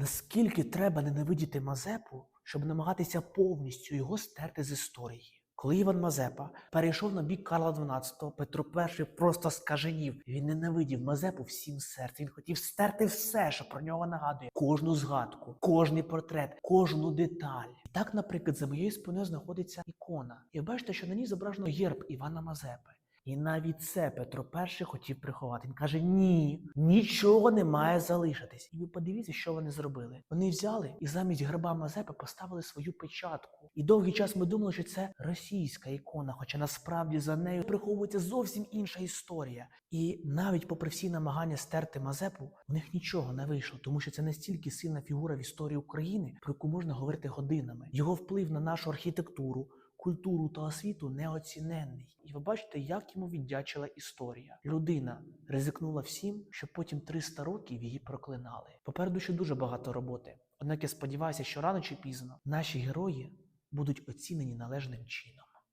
Наскільки треба ненавидіти Мазепу, щоб намагатися повністю його стерти з історії? Коли Іван Мазепа перейшов на бік Карла XII, Петро І просто скаженів. Він ненавидів Мазепу всім серцем. Він хотів стерти все, що про нього нагадує. Кожну згадку, кожний портрет, кожну деталь. Так, наприклад, за моєю спиною знаходиться ікона. І бачите, що на ній зображено герб Івана Мазепи. І навіть це Петро І хотів приховати. Він каже: ні, нічого не має залишитись. І ви подивіться, що вони зробили. Вони взяли і замість герба Мазепи поставили свою печатку. І довгий час ми думали, що це російська ікона, хоча насправді за нею приховується зовсім інша історія. І навіть попри всі намагання стерти Мазепу, у них нічого не вийшло, тому що це настільки сильна фігура в історії України, про яку можна говорити годинами. Його вплив на нашу архітектуру культуру та освіту неоціненний. І ви бачите, як йому віддячила історія. Людина ризикнула всім, щоб потім 300 років її проклинали. Попереду ще дуже багато роботи. Однак я сподіваюся, що рано чи пізно наші герої будуть оцінені належним чином.